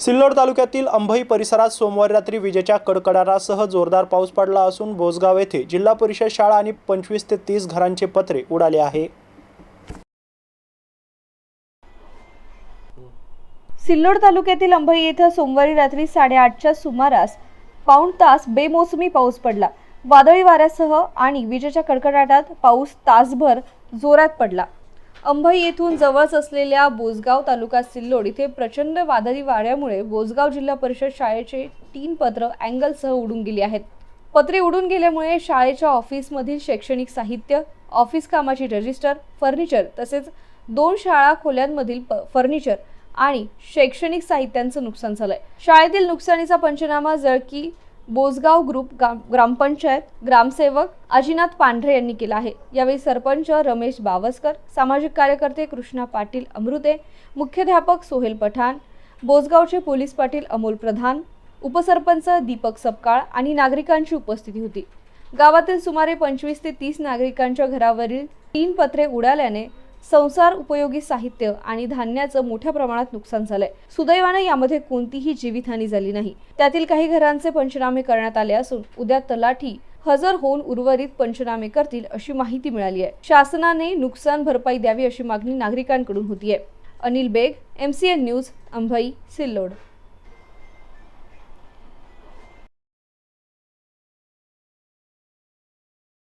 सिल्लोड तालुक्यातील अंभई परिसरात सोमवारी रात्री विजेच्या कडकडाटासह जोरदार पाऊस पडला असून बोसगाव येथे जिल्हा परिषद शाळा आणि पंचवीस ते तीस घरांचे पत्रे उडाले आहे. सिल्लोड तालुक्यातील अंभई येथे सोमवारी रात्री साडेआठच्या सुमारास पाऊण तास बेमोसमी पाऊस पडला. वादळी वाऱ्यासह आणि विजेच्या कडकडाटात पाऊस तासभर जोरात पडला. अंभई येथून जवळच असलेल्या बोसगाव तालुका सिल्लोड इथे प्रचंड वादळी वाऱ्यामुळे बोजगाव जिल्हा परिषद शाळेचे तीन पत्र अँगलसह उडून गेली आहेत. पत्रे उडून गेल्यामुळे शाळेच्या ऑफिसमधील शैक्षणिक साहित्य ऑफिस कामाची रजिस्टर फर्निचर तसेच दोन शाळा खोल्यांमधील प- फर्निचर आणि शैक्षणिक साहित्यांचं नुकसान झालंय. शाळेतील नुकसानीचा पंचनामा जळकी बोसगाव ग्रुप गा- ग्रामपंचायत ग्रामसेवक अजिनाथ पांढरे यांनी केला आहे. यावेळी सरपंच रमेश बावस्कर सामाजिक कार्यकर्ते कृष्णा पाटील अमृते मुख्याध्यापक सोहेल पठाण बोसगावचे पोलीस पाटील अमोल प्रधान उपसरपंच दीपक सपकाळ आणि नागरिकांची उपस्थिती होती. गावातील सुमारे पंचवीस ते तीस नागरिकांच्या घरावरील तीन पत्रे उडाल्याने संसार उपयोगी साहित्य आणि धान्याचं मोठ्या प्रमाणात नुकसान झालंय. सुदैवाने यामध्ये कोणतीही जीवितहानी झाली नाही. त्यातील काही घरांचे पंचनामे करण्यात आले असून उद्या तलाठी हजर होऊन उर्वरित पंचनामे करतील अशी माहिती मिळाली आहे. शासनाने नुकसान भरपाई द्यावी अशी मागणी नागरिकांकडून होतीये. Anil Baig MCN news Ambhai Sillod.